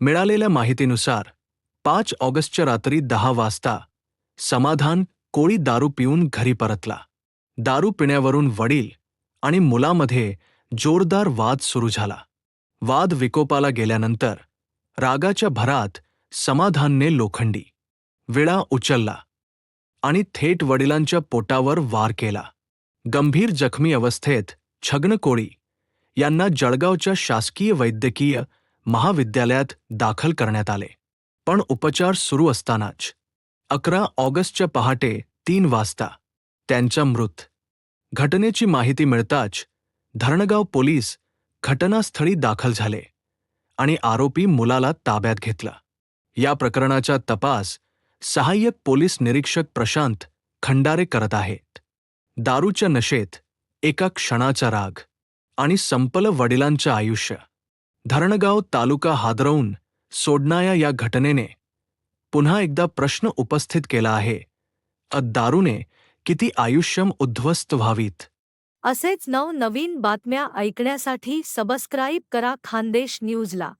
मिळालेल्या माहितीनुसार पाच ऑगस्टच्या रात्री दहा वाजता समाधान कोळी दारू पिऊन घरी परतला. दारू पिण्यावरून वडील आणि मुलामध्ये जोरदार वाद सुरू झाला. वाद विकोपाला गेल्यानंतर रागाच्या भरात समाधानने लोखंडी विळा उचलला आणि थेट वडिलांच्या पोटावर वार केला. गंभीर जखमी अवस्थेत छगन कोळी यांना जळगावच्या शासकीय वैद्यकीय महाविद्यालयात दाखल करण्यात आले. पण उपचार सुरू असतानाच अकरा ऑगस्टच्या पहाटे तीन वाजता त्यांचा मृत. घटनेची माहिती मिळताच धरणगाव पोलीस घटनास्थळी दाखल झाले आणि आरोपी मुलाला ताब्यात घेतला. या प्रकरणाचा तपास सहाय्यक पोलीस निरीक्षक प्रशांत खंडारे करत आहेत. दारूच्या नशेत एका क्षणाचा राग आणि संपलं वडिलांचं आयुष्य. धरणगाव तालुका हादरवून सोडणाऱ्या या घटनेने पुन्हा एकदा प्रश्न उपस्थित केला आहे. दारूने किती आयुष्यम उद्ध्वस्त व्हावीत? असेच नवनवीन बातम्या ऐकण्यासाठी सबस्क्राईब करा खानदेश न्यूजला.